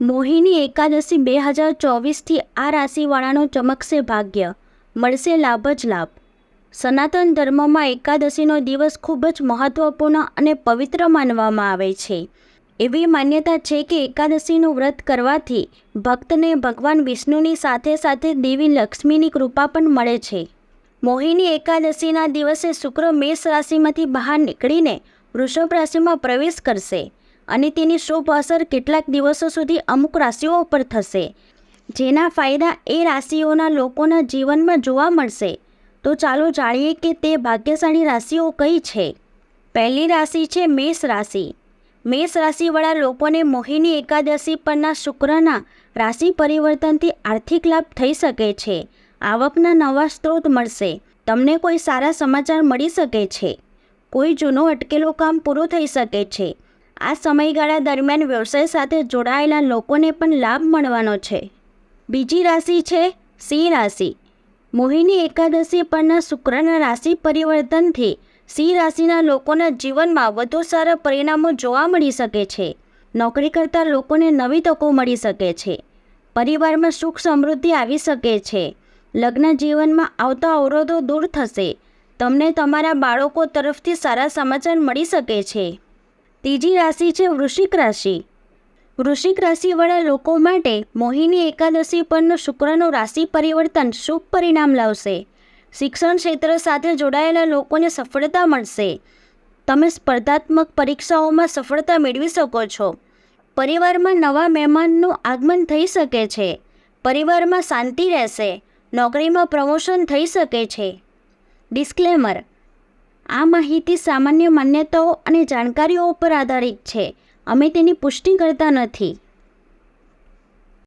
મોહિની એકાદશી બે હજાર ચોવીસથી આ રાશિવાળાનો ચમકશે ભાગ્ય. મળશે લાભ જ લાભ. સનાતન ધર્મમાં એકાદશીનો દિવસ ખૂબ જ મહત્ત્વપૂર્ણ અને પવિત્ર માનવામાં આવે છે. એવી માન્યતા છે કે એકાદશીનું વ્રત કરવાથી ભક્તને ભગવાન વિષ્ણુની સાથે સાથે દેવી લક્ષ્મીની કૃપા પણ મળે છે. મોહિની એકાદશીના દિવસે શુક્ર મેષ રાશિમાંથી બહાર નીકળીને વૃષભ રાશિમાં પ્રવેશ કરશે. અને તેની શુભ અસર કેટલાક દિવસો સુધી અમુક રાશિઓ પર થશે. જેના ફાયદા એ રાશિઓના લોકોના જીવનમાં જોવા મળશે. તો ચાલો જાણીએ કે તે ભાગ્યશાળી રાશિઓ કઈ છે. પહેલી રાશિ છે મેષ રાશિ. મેષ રાશિવાળા લોકોને મોહિની એકાદશી પરના શુક્રના રાશિ પરિવર્તનથી આર્થિક લાભ થઈ શકે છે. આવકના નવા સ્ત્રોત મળશે. તમને કોઈ સારા સમાચાર મળી શકે છે. કોઈ જૂનું અટકેલું કામ પૂરું થઈ શકે છે. આ સમયગાળા દરમિયાન વ્યવસાય સાથે જોડાયેલા લોકોને પણ લાભ મળવાનો છે. બીજી રાશિ છે સિંહ રાશિ. મોહિની એકાદશી પરના શુક્રના રાશિ પરિવર્તનથી સિંહ રાશિના લોકોના જીવનમાં વધુ સારા પરિણામો જોવા મળી શકે છે. નોકરી કરતા લોકોને નવી તકો મળી શકે છે. પરિવારમાં સુખ સમૃદ્ધિ આવી શકે છે. લગ્ન જીવનમાં આવતા અવરોધો દૂર થશે. તમને તમારા બાળકો તરફથી સારા સમાચાર મળી શકે છે. ત્રીજી રાશિ છે વૃશ્ચિક રાશિ. વૃશ્ચિક રાશિવાળા લોકો માટે મોહિની એકાદશી પરનું શુક્રનું રાશિ પરિવર્તન શુભ પરિણામ લાવશે. શિક્ષણ ક્ષેત્ર સાથે જોડાયેલા લોકોને સફળતા મળશે. તમે સ્પર્ધાત્મક પરીક્ષાઓમાં સફળતા મેળવી શકો છો. પરિવારમાં નવા મહેમાનનું આગમન થઈ શકે છે. પરિવારમાં શાંતિ રહેશે. નોકરીમાં પ્રમોશન થઈ શકે છે. ડિસ્ક્લેમર આ માહિતી સામાન્ય માન્યતાઓ અને જાણકારીઓ પર આધારિત છે. અમે તેની પુષ્ટિ કરતા નથી.